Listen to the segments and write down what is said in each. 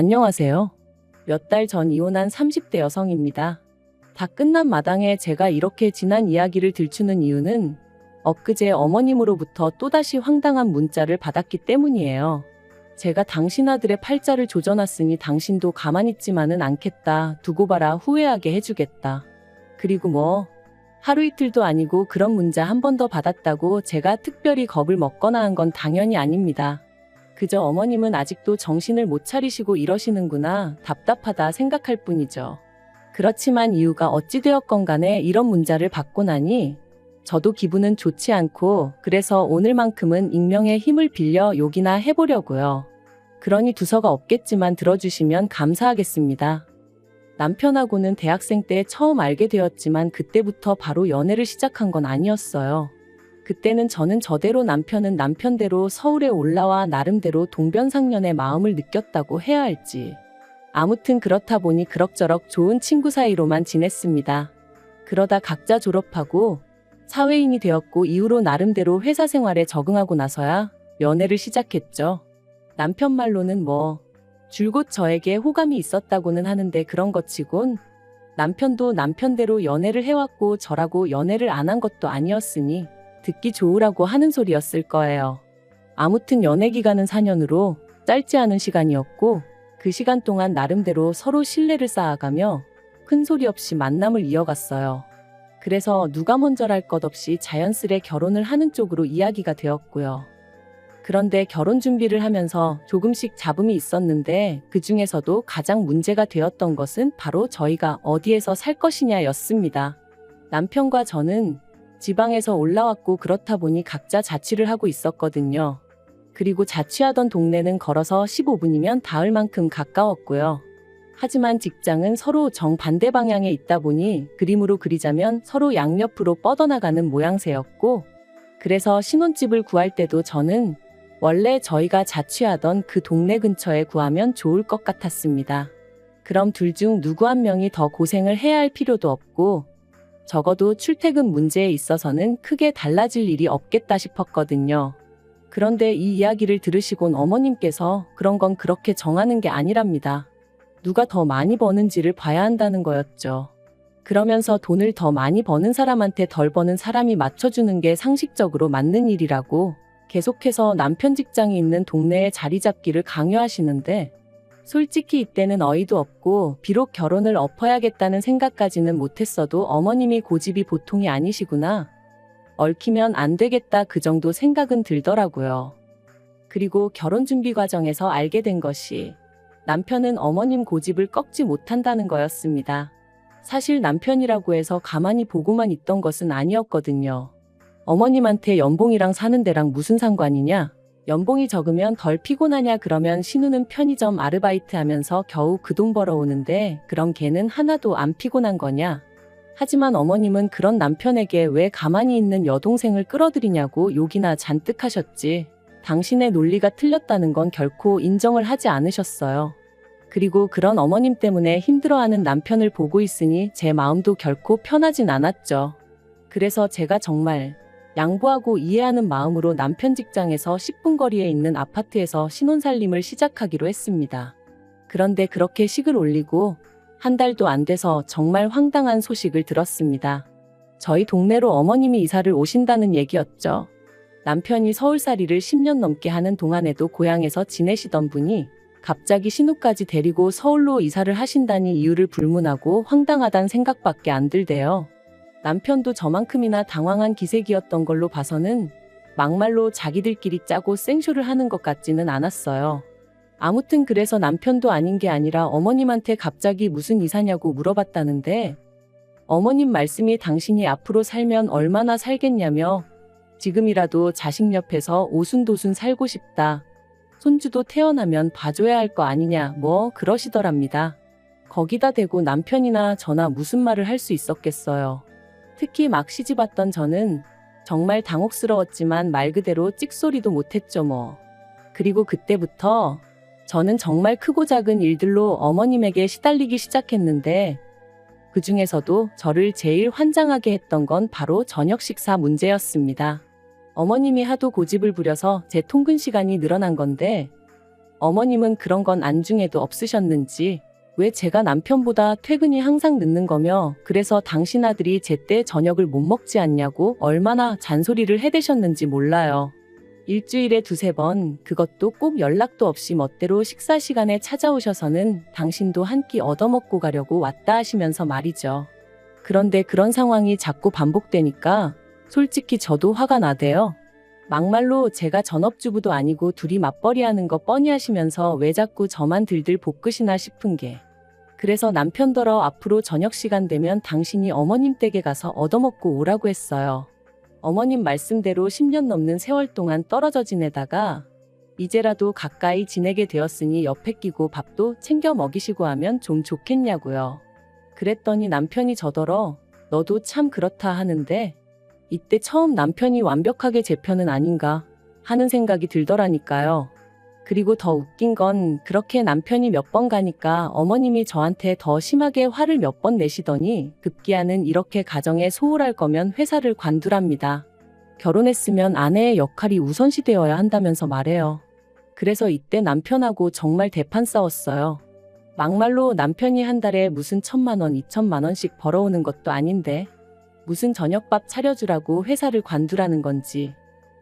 안녕하세요. 몇 달 전 이혼한 30대 여성입니다. 다 끝난 마당에 제가 이렇게 지난 이야기를 들추는 이유는 엊그제 어머님으로부터 또다시 황당한 문자를 받았기 때문이에요. 제가 당신 아들의 팔자를 조져놨으니 당신도 가만히 있지만은 않겠다. 두고 봐라. 후회하게 해주겠다. 그리고 뭐 하루 이틀도 아니고 그런 문자 한 번 더 받았다고 제가 특별히 겁을 먹거나 한 건 당연히 아닙니다. 그저 어머님은 아직도 정신을 못 차리시고 이러시는구나 답답하다 생각할 뿐이죠. 그렇지만 이유가 어찌되었건 간에 이런 문자를 받고 나니 저도 기분은 좋지 않고 그래서 오늘만큼은 익명의 힘을 빌려 욕이나 해보려고요. 그러니 두서가 없겠지만 들어주시면 감사하겠습니다. 남편하고는 대학생 때 처음 알게 되었지만 그때부터 바로 연애를 시작한 건 아니었어요. 그때는 저는 저대로 남편은 남편대로 서울에 올라와 나름대로 동변상련의 마음을 느꼈다고 해야 할지. 아무튼 그렇다 보니 그럭저럭 좋은 친구 사이로만 지냈습니다. 그러다 각자 졸업하고 사회인이 되었고 이후로 나름대로 회사 생활에 적응하고 나서야 연애를 시작했죠. 남편 말로는 뭐 줄곧 저에게 호감이 있었다고는 하는데 그런 것 치곤 남편도 남편대로 연애를 해왔고 저라고 연애를 안 한 것도 아니었으니 듣기 좋으라고 하는 소리였을 거예요. 아무튼 연애 기간은 4년으로 짧지 않은 시간이었고 그 시간 동안 나름대로 서로 신뢰를 쌓아가며 큰 소리 없이 만남을 이어갔어요. 그래서 누가 먼저랄 것 없이 자연스레 결혼을 하는 쪽으로 이야기가 되었고요. 그런데 결혼 준비를 하면서 조금씩 잡음이 있었는데 그 중에서도 가장 문제가 되었던 것은 바로 저희가 어디에서 살 것이냐였습니다. 남편과 저는 지방에서 올라왔고 그렇다 보니 각자 자취를 하고 있었거든요. 그리고 자취하던 동네는 걸어서 15분이면 닿을 만큼 가까웠고요. 하지만 직장은 서로 정반대 방향에 있다 보니 그림으로 그리자면 서로 양옆으로 뻗어나가는 모양새였고 그래서 신혼집을 구할 때도 저는 원래 저희가 자취하던 그 동네 근처에 구하면 좋을 것 같았습니다. 그럼 둘 중 누구 한 명이 더 고생을 해야 할 필요도 없고 적어도 출퇴근 문제에 있어서는 크게 달라질 일이 없겠다 싶었거든요. 그런데 이 이야기를 들으시곤 어머님께서 그런 건 그렇게 정하는 게 아니랍니다. 누가 더 많이 버는지를 봐야 한다는 거였죠. 그러면서 돈을 더 많이 버는 사람한테 덜 버는 사람이 맞춰주는 게 상식적으로 맞는 일이라고 계속해서 남편 직장이 있는 동네에 자리 잡기를 강요하시는데 솔직히 이때는 어이도 없고 비록 결혼을 엎어야겠다는 생각까지는 못했어도 어머님이 고집이 보통이 아니시구나. 얽히면 안 되겠다 그 정도 생각은 들더라고요. 그리고 결혼 준비 과정에서 알게 된 것이 남편은 어머님 고집을 꺾지 못한다는 거였습니다. 사실 남편이라고 해서 가만히 보고만 있던 것은 아니었거든요. 어머님한테 연봉이랑 사는 데랑 무슨 상관이냐? 연봉이 적으면 덜 피곤하냐 그러면 신우는 편의점 아르바이트 하면서 겨우 그 돈 벌어오는데 그럼 걔는 하나도 안 피곤한 거냐? 하지만 어머님은 그런 남편에게 왜 가만히 있는 여동생을 끌어들이냐고 욕이나 잔뜩 하셨지. 당신의 논리가 틀렸다는 건 결코 인정을 하지 않으셨어요. 그리고 그런 어머님 때문에 힘들어하는 남편을 보고 있으니 제 마음도 결코 편하진 않았죠. 그래서 제가 정말 양보하고 이해하는 마음으로 남편 직장에서 10분 거리에 있는 아파트에서 신혼살림을 시작하기로 했습니다. 그런데 그렇게 식을 올리고 한 달도 안 돼서 정말 황당한 소식을 들었습니다. 저희 동네로 어머님이 이사를 오신다는 얘기였죠. 남편이 서울살이를 10년 넘게 하는 동안에도 고향에서 지내시던 분이 갑자기 신우까지 데리고 서울로 이사를 하신다니 이유를 불문하고 황당하단 생각밖에 안 들대요. 남편도 저만큼이나 당황한 기색이었던 걸로 봐서는 막말로 자기들끼리 짜고 생쇼를 하는 것 같지는 않았어요. 아무튼 그래서 남편도 아닌 게 아니라 어머님한테 갑자기 무슨 이사냐고 물어봤다는데 어머님 말씀이 당신이 앞으로 살면 얼마나 살겠냐며 지금이라도 자식 옆에서 오순도순 살고 싶다. 손주도 태어나면 봐줘야 할 거 아니냐 뭐 그러시더랍니다. 거기다 대고 남편이나 저나 무슨 말을 할 수 있었겠어요. 특히 막 시집왔던 저는 정말 당혹스러웠지만 말 그대로 찍소리도 못했죠 뭐. 그리고 그때부터 저는 정말 크고 작은 일들로 어머님에게 시달리기 시작했는데 그 중에서도 저를 제일 환장하게 했던 건 바로 저녁 식사 문제였습니다. 어머님이 하도 고집을 부려서 제 통근 시간이 늘어난 건데 어머님은 그런 건 안중에도 없으셨는지 왜 제가 남편보다 퇴근이 항상 늦는 거며 그래서 당신 아들이 제때 저녁을 못 먹지 않냐고 얼마나 잔소리를 해대셨는지 몰라요. 일주일에 두세 번 그것도 꼭 연락도 없이 멋대로 식사 시간에 찾아오셔서는 당신도 한 끼 얻어먹고 가려고 왔다 하시면서 말이죠. 그런데 그런 상황이 자꾸 반복되니까 솔직히 저도 화가 나대요. 막말로 제가 전업주부도 아니고 둘이 맞벌이 하는 거 뻔히 하시면서 왜 자꾸 저만 들들 볶으시나 싶은 게. 그래서 남편더러 앞으로 저녁 시간 되면 당신이 어머님 댁에 가서 얻어먹고 오라고 했어요. 어머님 말씀대로 10년 넘는 세월 동안 떨어져 지내다가 이제라도 가까이 지내게 되었으니 옆에 끼고 밥도 챙겨 먹이시고 하면 좀 좋겠냐고요. 그랬더니 남편이 저더러 너도 참 그렇다 하는데 이때 처음 남편이 완벽하게 제 편은 아닌가 하는 생각이 들더라니까요. 그리고 더 웃긴 건 그렇게 남편이 몇 번 가니까 어머님이 저한테 더 심하게 화를 몇 번 내시더니 급기야는 이렇게 가정에 소홀할 거면 회사를 관두랍니다. 결혼했으면 아내의 역할이 우선시 되어야 한다면서 말해요. 그래서 이때 남편하고 정말 대판 싸웠어요. 막말로 남편이 한 달에 무슨 천만 원, 이천만 원씩 벌어오는 것도 아닌데 무슨 저녁밥 차려주라고 회사를 관두라는 건지.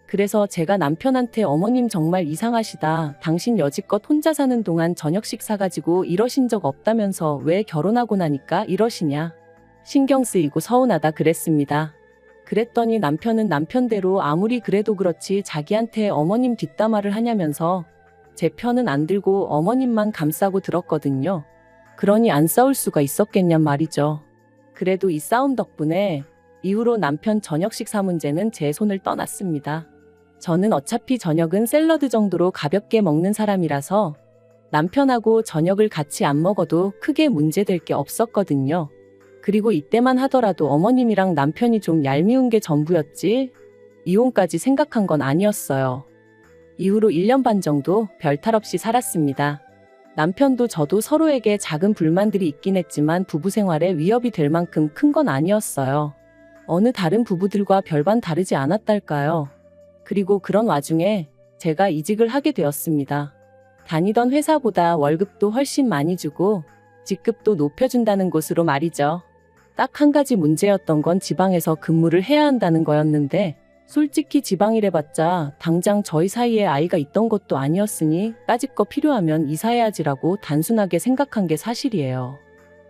그래서 제가 남편한테 어머님 정말 이상하시다. 당신 여지껏 혼자 사는 동안 저녁 식 사 가지고 이러신 적 없다면서 왜 결혼하고 나니까 이러시냐. 신경 쓰이고 서운하다 그랬습니다. 그랬더니 남편은 남편대로 아무리 그래도 그렇지 자기한테 어머님 뒷담화를 하냐면서 제 편은 안 들고 어머님만 감싸고 들었거든요. 그러니 안 싸울 수가 있었겠냔 말이죠. 그래도 이 싸움 덕분에 이후로 남편 저녁 식사 문제는 제 손을 떠났습니다. 저는 어차피 저녁은 샐러드 정도로 가볍게 먹는 사람이라서 남편하고 저녁을 같이 안 먹어도 크게 문제될 게 없었거든요. 그리고 이때만 하더라도 어머님이랑 남편이 좀 얄미운 게 전부였지 이혼까지 생각한 건 아니었어요. 이후로 1년 반 정도 별탈 없이 살았습니다. 남편도 저도 서로에게 작은 불만들이 있긴 했지만 부부 생활에 위협이 될 만큼 큰 건 아니었어요. 어느 다른 부부들과 별반 다르지 않았달까요. 그리고 그런 와중에 제가 이직을 하게 되었습니다. 다니던 회사보다 월급도 훨씬 많이 주고 직급도 높여준다는 곳으로 말이죠. 딱 한 가지 문제였던 건 지방에서 근무를 해야 한다는 거였는데 솔직히 지방이래봤자 당장 저희 사이에 아이가 있던 것도 아니었으니 까짓 거 필요하면 이사해야지라고 단순하게 생각한 게 사실이에요.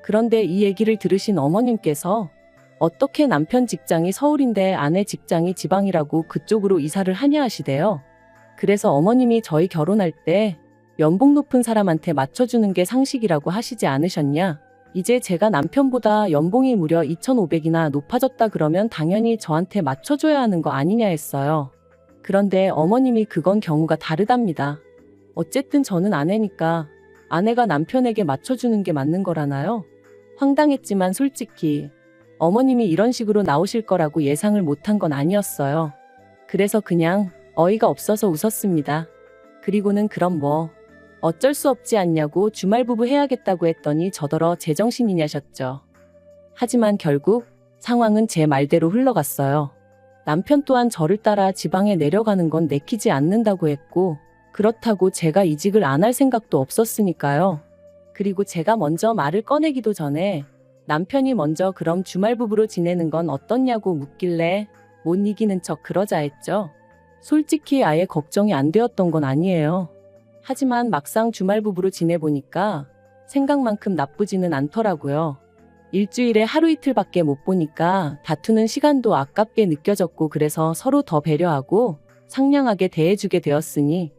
그런데 이 얘기를 들으신 어머님께서 어떻게 남편 직장이 서울인데 아내 직장이 지방이라고 그쪽으로 이사를 하냐 하시대요. 그래서 어머님이 저희 결혼할 때 연봉 높은 사람한테 맞춰주는 게 상식이라고 하시지 않으셨냐? 이제 제가 남편보다 연봉이 무려 2,500이나 높아졌다 그러면 당연히 저한테 맞춰줘야 하는 거 아니냐 했어요. 그런데 어머님이 그건 경우가 다르답니다. 어쨌든 저는 아내니까 아내가 남편에게 맞춰주는 게 맞는 거라나요? 황당했지만 솔직히 어머님이 이런 식으로 나오실 거라고 예상을 못한 건 아니었어요. 그래서 그냥 어이가 없어서 웃었습니다. 그리고는 그럼 뭐 어쩔 수 없지 않냐고 주말 부부 해야겠다고 했더니 저더러 제정신이냐셨죠. 하지만 결국 상황은 제 말대로 흘러갔어요. 남편 또한 저를 따라 지방에 내려가는 건 내키지 않는다고 했고 그렇다고 제가 이직을 안 할 생각도 없었으니까요. 그리고 제가 먼저 말을 꺼내기도 전에 남편이 먼저 그럼 주말 부부로 지내는 건 어떻냐고 묻길래 못 이기는 척 그러자 했죠. 솔직히 아예 걱정이 안 되었던 건 아니에요. 하지만 막상 주말 부부로 지내보니까 생각만큼 나쁘지는 않더라고요. 일주일에 하루 이틀밖에 못 보니까 다투는 시간도 아깝게 느껴졌고 그래서 서로 더 배려하고 상냥하게 대해주게 되었으니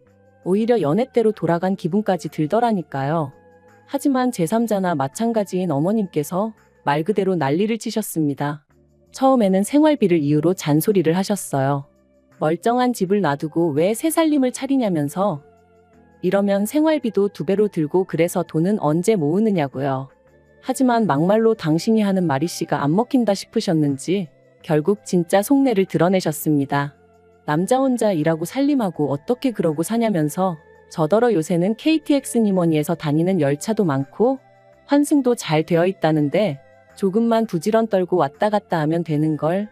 오히려 연애 때로 돌아간 기분까지 들더라니까요. 하지만 제3자나 마찬가지인 어머님께서 말 그대로 난리를 치셨습니다. 처음에는 생활비를 이유로 잔소리를 하셨어요. 멀쩡한 집을 놔두고 왜 새 살림을 차리냐면서 이러면 생활비도 두 배로 들고 그래서 돈은 언제 모으느냐고요. 하지만 막말로 당신이 하는 말이씨가 안 먹힌다 싶으셨는지 결국 진짜 속내를 드러내셨습니다. 남자 혼자 일하고 살림하고 어떻게 그러고 사냐면서 저더러 요새는 KTX 니머니에서 다니는 열차도 많고 환승도 잘 되어 있다는데 조금만 부지런 떨고 왔다 갔다 하면 되는 걸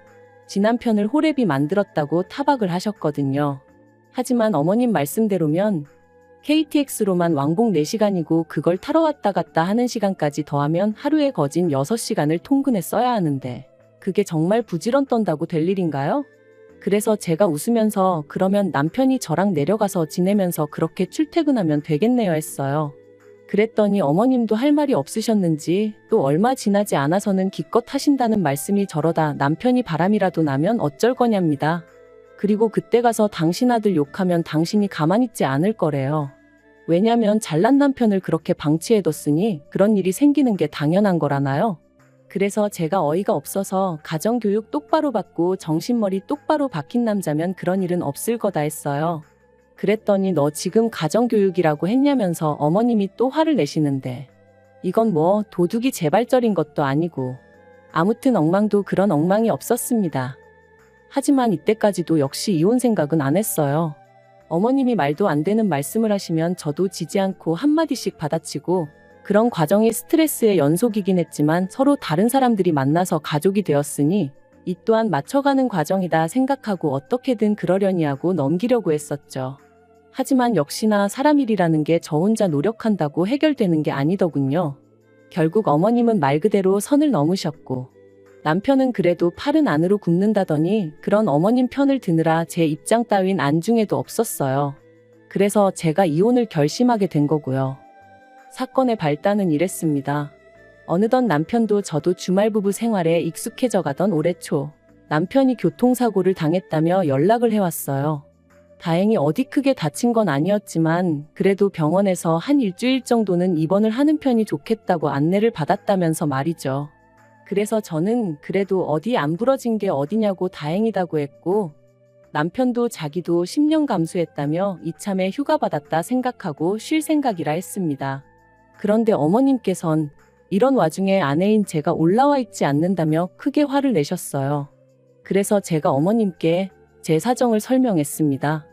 지난편을 호랩이 만들었다고 타박을 하셨거든요. 하지만 어머님 말씀대로면 KTX로만 왕복 4시간이고 그걸 타러 왔다 갔다 하는 시간까지 더하면 하루에 거진 6시간을 통근에 써야 하는데 그게 정말 부지런 떤다고 될 일인가요? 그래서 제가 웃으면서 그러면 남편이 저랑 내려가서 지내면서 그렇게 출퇴근하면 되겠네요 했어요. 그랬더니 어머님도 할 말이 없으셨는지 또 얼마 지나지 않아서는 기껏 하신다는 말씀이 저러다 남편이 바람이라도 나면 어쩔 거냐입니다. 그리고 그때 가서 당신 아들 욕하면 당신이 가만히 있지 않을 거래요. 왜냐면 잘난 남편을 그렇게 방치해뒀으니 그런 일이 생기는 게 당연한 거라나요? 그래서 제가 어이가 없어서 가정교육 똑바로 받고 정신머리 똑바로 박힌 남자면 그런 일은 없을 거다 했어요. 그랬더니 너 지금 가정교육이라고 했냐면서 어머님이 또 화를 내시는데 이건 뭐 도둑이 재발절인 것도 아니고 아무튼 엉망도 그런 엉망이 없었습니다. 하지만 이때까지도 역시 이혼 생각은 안 했어요. 어머님이 말도 안 되는 말씀을 하시면 저도 지지 않고 한마디씩 받아치고 그런 과정이 스트레스의 연속이긴 했지만 서로 다른 사람들이 만나서 가족이 되었으니 이 또한 맞춰가는 과정이다 생각하고 어떻게든 그러려니 하고 넘기려고 했었죠. 하지만 역시나 사람 일이라는 게 저 혼자 노력한다고 해결되는 게 아니더군요. 결국 어머님은 말 그대로 선을 넘으셨고 남편은 그래도 팔은 안으로 굽는다더니 그런 어머님 편을 드느라 제 입장 따윈 안중에도 없었어요. 그래서 제가 이혼을 결심하게 된 거고요. 사건의 발단은 이랬습니다. 어느덧 남편도 저도 주말 부부 생활에 익숙해져 가던 올해 초 남편이 교통사고를 당했다며 연락을 해왔어요. 다행히 어디 크게 다친 건 아니었지만 그래도 병원에서 한 일주일 정도는 입원을 하는 편이 좋겠다고 안내를 받았다면서 말이죠. 그래서 저는 그래도 어디 안 부러진 게 어디냐고 다행이다고 했고 남편도 자기도 10년 감수했다며 이참에 휴가 받았다 생각하고 쉴 생각이라 했습니다. 그런데 어머님께선 이런 와중에 아내인 제가 올라와 있지 않는다며 크게 화를 내셨어요. 그래서 제가 어머님께 제 사정을 설명했습니다.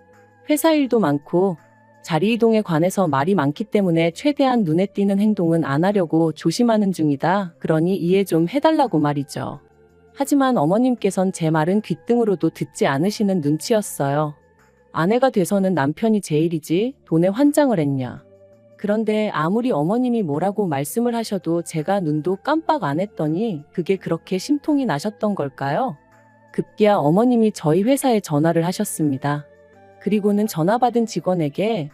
회사 일도 많고 자리 이동에 관해서 말이 많기 때문에 최대한 눈에 띄는 행동은 안 하려고 조심하는 중이다. 그러니 이해 좀 해달라고 말이죠. 하지만 어머님께선 제 말은 귓등으로도 듣지 않으시는 눈치였어요. 아내가 돼서는 남편이 제일이지 돈에 환장을 했냐. 그런데 아무리 어머님이 뭐라고 말씀을 하셔도 제가 눈도 깜빡 안 했더니 그게 그렇게 심통이 나셨던 걸까요? 급기야 어머님이 저희 회사에 전화를 하셨습니다. 그리고는 전화 받은 직원에게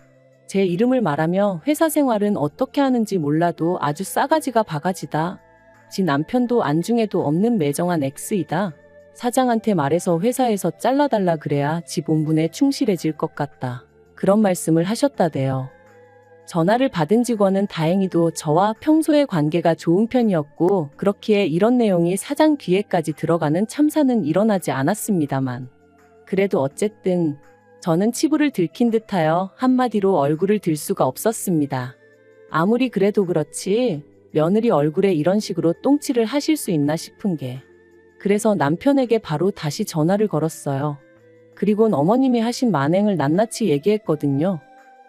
제 이름을 말하며 회사 생활은 어떻게 하는지 몰라도 아주 싸가지가 바가지다. 지 남편도 안중에도 없는 매정한 X이다. 사장한테 말해서 회사에서 잘라달라 그래야 지 본분에 충실해질 것 같다. 그런 말씀을 하셨다대요. 전화를 받은 직원은 다행히도 저와 평소에 관계가 좋은 편이었고 그렇기에 이런 내용이 사장 귀에까지 들어가는 참사는 일어나지 않았습니다만 그래도 어쨌든 저는 치부를 들킨 듯하여 한마디로 얼굴을 들 수가 없었습니다. 아무리 그래도 그렇지 며느리 얼굴에 이런 식으로 똥칠을 하실 수 있나 싶은 게 그래서 남편에게 바로 다시 전화를 걸었어요. 그리곤 어머님이 하신 만행을 낱낱이 얘기했거든요.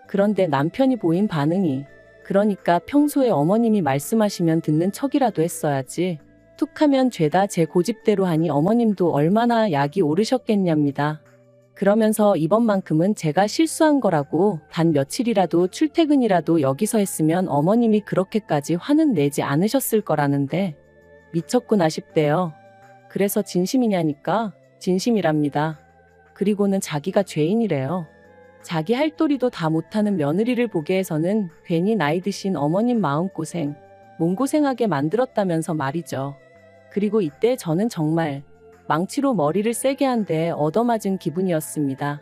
그런데 남편이 보인 반응이 그러니까 평소에 어머님이 말씀하시면 듣는 척이라도 했어야지. 툭 하면 죄다 제 고집대로 하니 어머님도 얼마나 약이 오르셨겠냐입니다. 그러면서 이번만큼은 제가 실수한 거라고 단 며칠이라도 출퇴근이라도 여기서 했으면 어머님이 그렇게까지 화는 내지 않으셨을 거라는데 미쳤구나 싶대요. 그래서 진심이냐니까 진심이랍니다. 그리고는 자기가 죄인이래요. 자기 할도리도 다 못하는 며느리를 보게 해서는 괜히 나이 드신 어머님 마음고생, 몸고생하게 만들었다면서 말이죠. 그리고 이때 저는 정말 망치로 머리를 세게 한대 얻어맞은 기분이었습니다.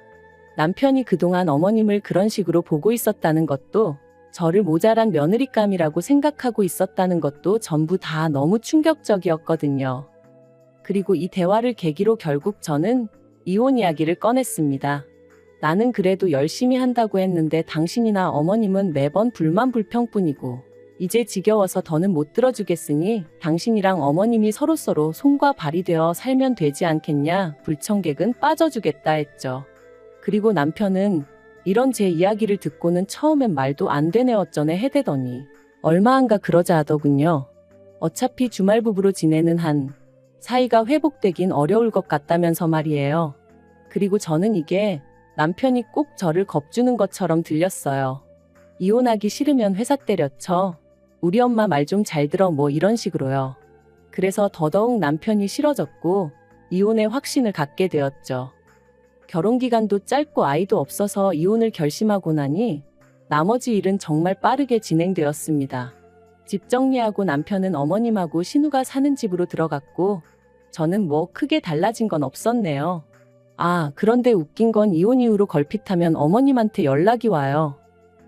남편이 그동안 어머님을 그런 식으로 보고 있었다는 것도 저를 모자란 며느리감이라고 생각하고 있었다는 것도 전부 다 너무 충격적이었거든요. 그리고 이 대화를 계기로 결국 저는 이혼 이야기를 꺼냈습니다. 나는 그래도 열심히 한다고 했는데 당신이나 어머님은 매번 불만 불평뿐이고 이제 지겨워서 더는 못 들어주겠으니 당신이랑 어머님이 서로서로 손과 발이 되어 살면 되지 않겠냐 불청객은 빠져주겠다 했죠. 그리고 남편은 이런 제 이야기를 듣고는 처음엔 말도 안 되네 어쩌네 해대더니 얼마 안가 그러자 하더군요. 어차피 주말 부부로 지내는 한 사이가 회복되긴 어려울 것 같다면서 말이에요. 그리고 저는 이게 남편이 꼭 저를 겁주는 것처럼 들렸어요. 이혼하기 싫으면 회사 때려쳐. 우리 엄마 말 좀 잘 들어 뭐 이런 식으로요. 그래서 더더욱 남편이 싫어졌고 이혼의 확신을 갖게 되었죠. 결혼 기간도 짧고 아이도 없어서 이혼을 결심하고 나니 나머지 일은 정말 빠르게 진행되었습니다. 집 정리하고 남편은 어머님하고 신우가 사는 집으로 들어갔고 저는 뭐 크게 달라진 건 없었네요. 아, 그런데 웃긴 건 이혼 이후로 걸핏하면 어머님한테 연락이 와요.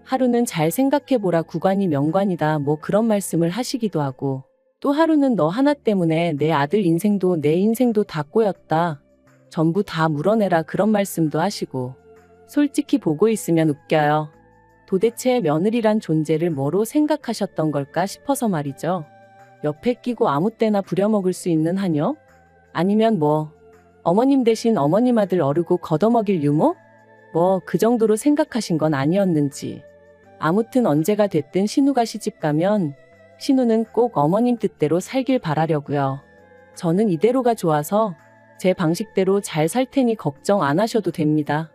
하루는 잘 생각해보라 구관이 명관이다 뭐 그런 말씀을 하시기도 하고 또 하루는 너 하나 때문에 내 아들 인생도 내 인생도 다 꼬였다. 전부 다 물어내라 그런 말씀도 하시고 솔직히 보고 있으면 웃겨요. 도대체 며느리란 존재를 뭐로 생각하셨던 걸까 싶어서 말이죠. 옆에 끼고 아무 때나 부려먹을 수 있는 하녀? 아니면 뭐 어머님 대신 어머님 아들 어르고 걷어먹일 유모? 뭐 그 정도로 생각하신 건 아니었는지. 아무튼 언제가 됐든 신우가 시집 가면 신우는 꼭 어머님 뜻대로 살길 바라려고요. 저는 이대로가 좋아서 제 방식대로 잘 살 테니 걱정 안 하셔도 됩니다.